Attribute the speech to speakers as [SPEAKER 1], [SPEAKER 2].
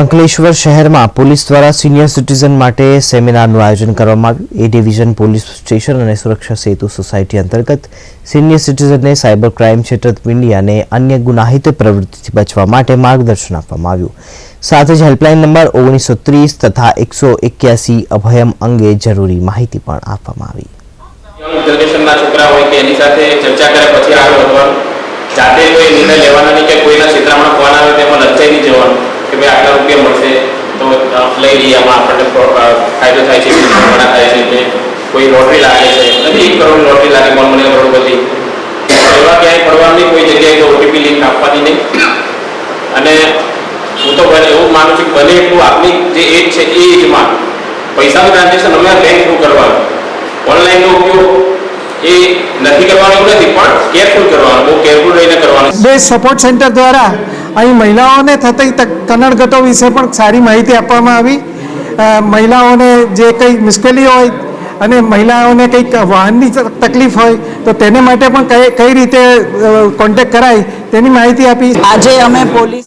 [SPEAKER 1] અંકલેશ્વર શહેરમાં પોલીસ દ્વારા senior citizen માટે સેમિનારનું આયોજન કરવામાં આવ્યું. એ ડિવિઝન પોલીસ સ્ટેશન અને સુરક્ષા સેતુ સોસાયટી અંતર્ગત સિનિયર સિટીઝનને સાયબર ક્રાઇમ છેતરપિંડી અને અન્ય ગુનાહિત પ્રવૃત્તિથી બચવા માટે માર્ગદર્શન આપવામાં આવ્યું. સાથે જ હેલ્પલાઇન નંબર ઓગણીસો ત્રીસ તથા એકસો એક્યાસી અભયમ અંગે જરૂરી માહિતી પણ આપવામાં આવી.
[SPEAKER 2] છોકરા હોય કે એની સાથે ચર્ચા કર્યા પછી આગળ જાતે કોઈ નિર્ણય લેવાના નહીં કે કોઈના ક્ષેત્રમાં ફોન આવે લઈ લઈએ એમાં આપણને ફાયદો થાય છે, ઘણા થાય છે કે કોઈ લોટરી લાગે છે. નથી એક કરોડ લોટરી લાગે, પણ મને કરોડપતિ એવા ક્યાંય પડવાની કોઈ જગ્યાએ તો ઓટીપી લિંક આપવાની નહીં. અને હું તો બને એવું માનું છું બને એટલું આપની જે એજ છે, એ એજમાં પૈસાનું ટ્રાન્ઝેક્શન અમે બેંક થ્રુ કરવાનું. ઓનલાઈનનો ઉપયોગ એ નથી કરવાનો નથી, પણ કેરફુલ કરવાનો, બહુ કેરફુલ રહીને કરવાનો.
[SPEAKER 3] બે સપોર્ટ સેન્ટર દ્વારા અહીં મહિલાઓને થતી કનડગતો વિશે પણ સારી માહિતી આપવામાં આવી. મહિલાઓને જે કંઈ મુશ્કેલી હોય અને મહિલાઓને કંઈક વાહનની તકલીફ હોય, તો તેને માટે પણ કઈ કઈ રીતે કોન્ટેક્ટ કરાય તેની માહિતી આપી.
[SPEAKER 4] આજે અમે પોલીસ